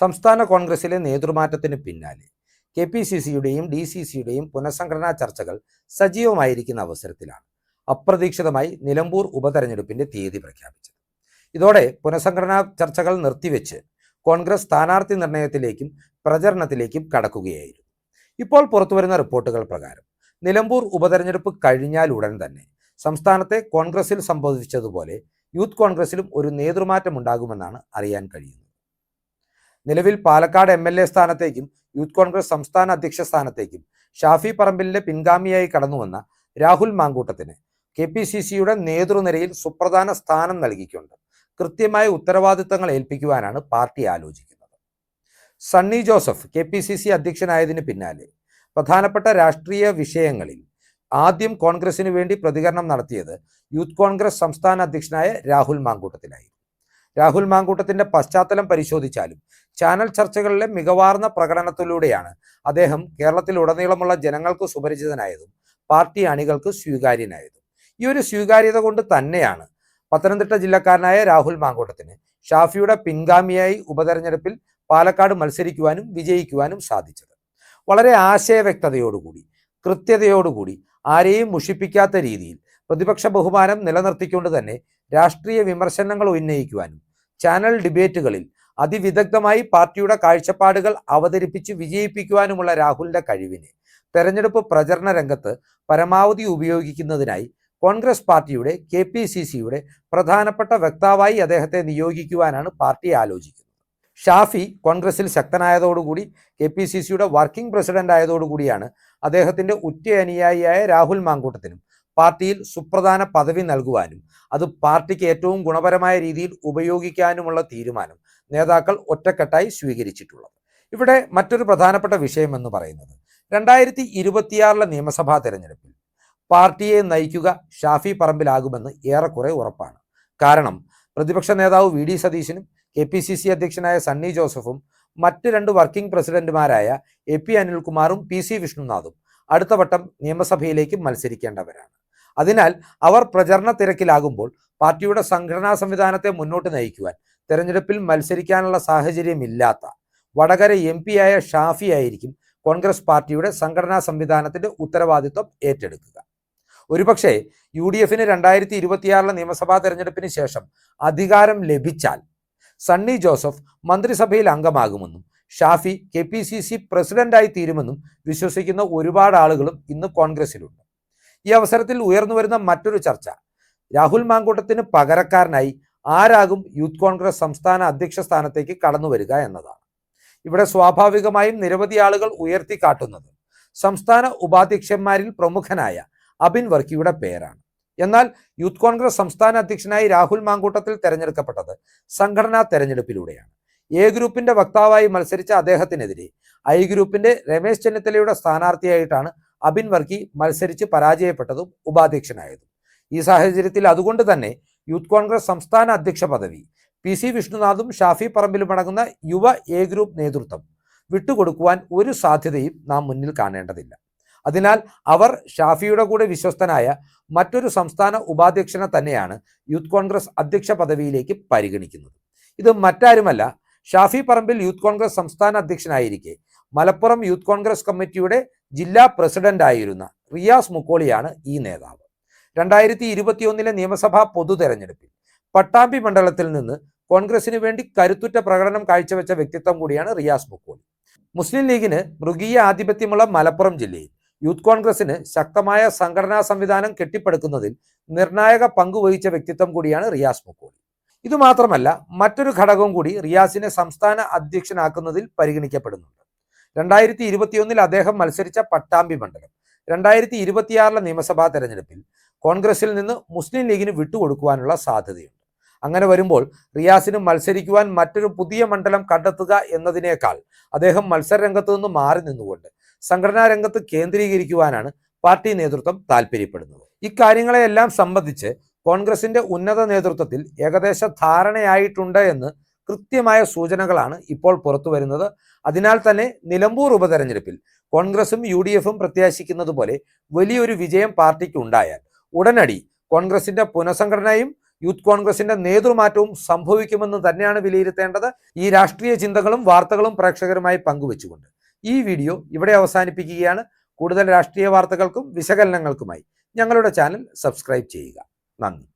സംസ്ഥാന കോൺഗ്രസിലെ നേതൃമാറ്റത്തിന് പിന്നാലെ. കെ പി സി സിയുടെയും ഡി സി സിയുടെയും പുനഃസംഘടനാ ചർച്ചകൾ സജീവമായിരിക്കുന്ന അവസരത്തിലാണ് അപ്രതീക്ഷിതമായി നിലമ്പൂർ ഉപതെരഞ്ഞെടുപ്പിന്റെ തീയതി പ്രഖ്യാപിച്ചത്. ഇതോടെ പുനഃസംഘടനാ ചർച്ചകൾ നിർത്തിവെച്ച് കോൺഗ്രസ് സ്ഥാനാർത്ഥി നിർണയത്തിലേക്കും പ്രചരണത്തിലേക്കും കടക്കുകയായിരുന്നു. ഇപ്പോൾ പുറത്തുവരുന്ന റിപ്പോർട്ടുകൾ പ്രകാരം നിലമ്പൂർ ഉപതെരഞ്ഞെടുപ്പ് കഴിഞ്ഞാൽ ഉടൻ തന്നെ സംസ്ഥാനത്തെ കോൺഗ്രസിൽ സംബോധിച്ചതുപോലെ യൂത്ത് കോൺഗ്രസിലും ഒരു നേതൃമാറ്റം ഉണ്ടാകുമെന്നാണ് അറിയാൻ കഴിയുന്നത്. നിലവിൽ പാലക്കാട് എം എൽ എ സ്ഥാനത്തേക്കും യൂത്ത് കോൺഗ്രസ് സംസ്ഥാന അധ്യക്ഷ സ്ഥാനത്തേക്കും ഷാഫി പറമ്പിലിന്റെ പിൻഗാമിയായി കടന്നുവന്ന രാഹുൽ മാങ്കൂട്ടത്തിന് കെ പി സി സിയുടെ നേതൃനിരയിൽ സുപ്രധാന സ്ഥാനം നൽകിക്കൊണ്ട് കൃത്യമായ ഉത്തരവാദിത്തങ്ങൾ ഏൽപ്പിക്കുവാനാണ് പാർട്ടി ആലോചിക്കുന്നത്. Sunny Joseph K P C C അധ്യക്ഷനായതിനു പിന്നാലെ പ്രധാനപ്പെട്ട രാഷ്ട്രീയ വിഷയങ്ങളിൽ ആദ്യം കോൺഗ്രസിന് വേണ്ടി പ്രതികരണം നടത്തിയത് യൂത്ത് കോൺഗ്രസ് സംസ്ഥാന അധ്യക്ഷനായ രാഹുൽ മാങ്കൂട്ടത്തിലായിരുന്നു രാഹുൽ മാങ്കൂട്ടത്തിന്റെ പശ്ചാത്തലം പരിശോധിച്ചാലും ചാനൽ ചർച്ചകളിലെ മികവാർന്ന പ്രകടനത്തിലൂടെയാണ് അദ്ദേഹം കേരളത്തിലുടനീളമുള്ള ജനങ്ങൾക്ക് സുപരിചിതനായതും പാർട്ടി അണികൾക്ക് സ്വീകാര്യനായതും. ഈ ഒരു സ്വീകാര്യത കൊണ്ട് തന്നെയാണ് പത്തനംതിട്ട ജില്ലക്കാരനായ രാഹുൽ മാങ്കൂട്ടത്തിന് ഷാഫിയുടെ പിൻഗാമിയായി ഉപതെരഞ്ഞെടുപ്പിൽ പാലക്കാട് മത്സരിക്കുവാനും വിജയിക്കുവാനും സാധിച്ചത്. വളരെ ആശയവ്യക്തതയോടുകൂടി കൃത്യതയോടുകൂടി ആരെയും മുഷിപ്പിക്കാത്ത രീതിയിൽ പ്രതിപക്ഷ ബഹുമാനം നിലനിർത്തിക്കൊണ്ട് തന്നെ രാഷ്ട്രീയ വിമർശനങ്ങൾ ഉന്നയിക്കുവാനും ചാനൽ ഡിബേറ്റുകളിൽ അതിവിദഗ്ധമായി പാർട്ടിയുടെ കാഴ്ചപ്പാടുകൾ അവതരിപ്പിച്ച് വിജയിപ്പിക്കുവാനുമുള്ള രാഹുലിന്റെ കഴിവിനെ. തെരഞ്ഞെടുപ്പ് പ്രചരണ രംഗത്ത് പരമാവധി ഉപയോഗിക്കുന്നതിനായി കോൺഗ്രസ് പാർട്ടിയുടെ കെ പി സി സിയുടെ പ്രധാനപ്പെട്ട വക്താവായി അദ്ദേഹത്തെ നിയോഗിക്കുവാനാണ് പാർട്ടി ആലോചിക്കുന്നത്. ഷാഫി കോൺഗ്രസിൽ ശക്തനായതോടുകൂടി കെ പി സി സിയുടെ വർക്കിംഗ് പ്രസിഡന്റ് ആയതോടുകൂടിയാണ് അദ്ദേഹത്തിന്റെ ഉറ്റ അനുയായിയായ രാഹുൽ മാങ്കൂട്ടത്തിനും പാർട്ടിയിൽ സുപ്രധാന പദവി നൽകുവാനും അത് പാർട്ടിക്ക് ഏറ്റവും ഗുണപരമായ രീതിയിൽ ഉപയോഗിക്കാനുമുള്ള തീരുമാനം നേതാക്കൾ ഒറ്റക്കെട്ടായി സ്വീകരിച്ചിട്ടുള്ളത്. ഇവിടെ മറ്റൊരു പ്രധാനപ്പെട്ട വിഷയം എന്ന് പറയുന്നത് രണ്ടായിരത്തി ഇരുപത്തിയാറിലെ നിയമസഭാ തെരഞ്ഞെടുപ്പിൽ പാർട്ടിയെ നയിക്കുക ഷാഫി പറമ്പിലാകുമെന്ന് ഏറെക്കുറെ ഉറപ്പാണ്. കാരണം പ്രതിപക്ഷ നേതാവ് വി ഡി സതീശനും കെ പി സി സി അധ്യക്ഷനായ സണ്ണി ജോസഫും മറ്റ് രണ്ട് വർക്കിംഗ് പ്രസിഡന്റുമാരായ എ പി അനിൽകുമാറും പി സി വിഷ്ണുനാഥും അടുത്ത വട്ടം നിയമസഭയിലേക്ക് മത്സരിക്കേണ്ടവരാണ്. അതിനാൽ അവർ പ്രചരണ തിരക്കിലാകുമ്പോൾ പാർട്ടിയുടെ സംഘടനാ സംവിധാനത്തെ മുന്നോട്ട് നയിക്കുവാൻ തെരഞ്ഞെടുപ്പിൽ മത്സരിക്കാനുള്ള സാഹചര്യമില്ലാത്ത വടകര എം ആയ ഷാഫി ആയിരിക്കും കോൺഗ്രസ് പാർട്ടിയുടെ സംഘടനാ സംവിധാനത്തിന്റെ ഉത്തരവാദിത്വം ഏറ്റെടുക്കുക. ഒരുപക്ഷെ യു ഡി എഫിന് രണ്ടായിരത്തി ഇരുപത്തിയാറിലെ നിയമസഭാ തെരഞ്ഞെടുപ്പിന് ശേഷം അധികാരം ലഭിച്ചാൽ സണ്ണി ജോസഫ് മന്ത്രിസഭയിൽ അംഗമാകുമെന്നും Shafi K P C C പ്രസിഡന്റായി തീരുമെന്നും വിശ്വസിക്കുന്ന ഒരുപാട് ആളുകളും ഇന്ന് കോൺഗ്രസിലുണ്ട്. ഈ അവസരത്തിൽ ഉയർന്നു വരുന്ന മറ്റൊരു ചർച്ച. രാഹുൽ മാങ്കൂട്ടത്തിന് പകരക്കാരനായി ആരാകും യൂത്ത് കോൺഗ്രസ് സംസ്ഥാന അധ്യക്ഷ സ്ഥാനത്തേക്ക് കടന്നു വരിക എന്നതാണ്. ഇവിടെ സ്വാഭാവികമായും നിരവധി ആളുകൾ ഉയർത്തിക്കാട്ടുന്നത് സംസ്ഥാന ഉപാധ്യക്ഷന്മാരിൽ പ്രമുഖനായ അബിൻ വർക്കിയുടെ പേരാണ്. എന്നാൽ യൂത്ത് കോൺഗ്രസ് സംസ്ഥാന അധ്യക്ഷനായി രാഹുൽ മാങ്കൂട്ടത്തിൽ തെരഞ്ഞെടുക്കപ്പെട്ടത് സംഘടനാ തെരഞ്ഞെടുപ്പിലൂടെയാണ്. എ ഗ്രൂപ്പിന്റെ വക്താവായി മത്സരിച്ച അദ്ദേഹത്തിനെതിരെ ഐ ഗ്രൂപ്പിന്റെ രമേശ് ചെന്നിത്തലയുടെ സ്ഥാനാർത്ഥിയായിട്ടാണ് അബിൻ വർക്കി മത്സരിച്ച് പരാജയപ്പെട്ടതും ഉപാധ്യക്ഷനായതും. ഈ സാഹചര്യത്തിൽ അതുകൊണ്ട് തന്നെ യൂത്ത് കോൺഗ്രസ് സംസ്ഥാന അധ്യക്ഷ പദവി പി സി വിഷ്ണുനാഥും ഷാഫി പറമ്പിലും അടങ്ങുന്ന യുവ എ ഗ്രൂപ്പ് നേതൃത്വം വിട്ടുകൊടുക്കുവാൻ ഒരു സാധ്യതയും നാം മുന്നിൽ കാണേണ്ടതില്ല. അതിനാൽ അവർ ഷാഫിയുടെ കൂടെ വിശ്വസ്തനായ മറ്റൊരു സംസ്ഥാന ഉപാധ്യക്ഷനെ തന്നെയാണ് യൂത്ത് കോൺഗ്രസ് അധ്യക്ഷ പദവിയിലേക്ക് പരിഗണിക്കുന്നത്. ഇത് മറ്റാരുമല്ല ഷാഫി പറമ്പിൽ യൂത്ത് കോൺഗ്രസ് സംസ്ഥാന അധ്യക്ഷനായിരിക്കെ മലപ്പുറം യൂത്ത് കോൺഗ്രസ് കമ്മിറ്റിയുടെ ജില്ലാ പ്രസിഡന്റ് ആയിരുന്ന റിയാസ് മുക്കോളിയാണ് ഈ നേതാവ്. രണ്ടായിരത്തി ഇരുപത്തിയൊന്നിലെ നിയമസഭാ പൊതു തെരഞ്ഞെടുപ്പിൽ പട്ടാമ്പി മണ്ഡലത്തിൽ നിന്ന് കോൺഗ്രസിന് വേണ്ടി കരുത്തുറ്റ പ്രകടനം കാഴ്ചവെച്ച വ്യക്തിത്വം കൂടിയാണ് റിയാസ് മുക്കോളി. മുസ്ലിം ലീഗിന് മൃഗീയ ആധിപത്യമുള്ള മലപ്പുറം ജില്ലയിൽ യൂത്ത് കോൺഗ്രസിന് ശക്തമായ സംഘടനാ സംവിധാനം കെട്ടിപ്പടുക്കുന്നതിൽ നിർണായക പങ്കുവഹിച്ച വ്യക്തിത്വം കൂടിയാണ് റിയാസ് മുക്കോളി. ഇതുമാത്രമല്ല മറ്റൊരു ഘടകവും കൂടി റിയാസിനെ സംസ്ഥാന അധ്യക്ഷനാക്കുന്നതിൽ പരിഗണിക്കപ്പെടുന്നുണ്ട്. രണ്ടായിരത്തി ഇരുപത്തിയൊന്നിൽ അദ്ദേഹം മത്സരിച്ച പട്ടാമ്പി മണ്ഡലം. രണ്ടായിരത്തി ഇരുപത്തിയാറിലെ നിയമസഭാ തെരഞ്ഞെടുപ്പിൽ കോൺഗ്രസിൽ നിന്ന് മുസ്ലിം ലീഗിന് വിട്ടുകൊടുക്കുവാനുള്ള സാധ്യതയുണ്ട്. അങ്ങനെ വരുമ്പോൾ റിയാസിന് മത്സരിക്കുവാൻ മറ്റൊരു പുതിയ മണ്ഡലം കണ്ടെത്തുക എന്നതിനേക്കാൾ അദ്ദേഹം മത്സരരംഗത്തു നിന്ന് മാറി നിന്നുകൊണ്ട് സംഘടനാ രംഗത്ത് കേന്ദ്രീകരിക്കുവാനാണ് പാർട്ടി നേതൃത്വം താല്പര്യപ്പെടുന്നത്. ഇക്കാര്യങ്ങളെയെല്ലാം സംബന്ധിച്ച് കോൺഗ്രസിന്റെ ഉന്നത നേതൃത്വത്തിൽ ഏകദേശ ധാരണയായിട്ടുണ്ട് എന്ന് കൃത്യമായ സൂചനകളാണ് ഇപ്പോൾ പുറത്തു വരുന്നത്. അതിനാൽ തന്നെ നിലമ്പൂർ ഉപതെരഞ്ഞെടുപ്പിൽ കോൺഗ്രസും യു ഡി എഫും പ്രത്യാശിക്കുന്നത് പോലെ വലിയൊരു വിജയം പാർട്ടിക്ക് ഉണ്ടായാൽ ഉടനടി കോൺഗ്രസിന്റെ പുനഃസംഘടനയും യൂത്ത് കോൺഗ്രസിന്റെ നേതൃമാറ്റവും സംഭവിക്കുമെന്ന് തന്നെയാണ് വിലയിരുത്തേണ്ടത്. ഈ രാഷ്ട്രീയ ചിന്തകളും വാർത്തകളും പ്രേക്ഷകരുമായി പങ്കുവച്ചുകൊണ്ട് ഈ വീഡിയോ ഇവിടെ അവസാനിപ്പിക്കുകയാണ്. കൂടുതൽ രാഷ്ട്രീയ വാർത്തകൾക്കും വിശകലനങ്ങൾക്കുമായി ഞങ്ങളുടെ ചാനൽ സബ്സ്ക്രൈബ് ചെയ്യുക. നന്ദി.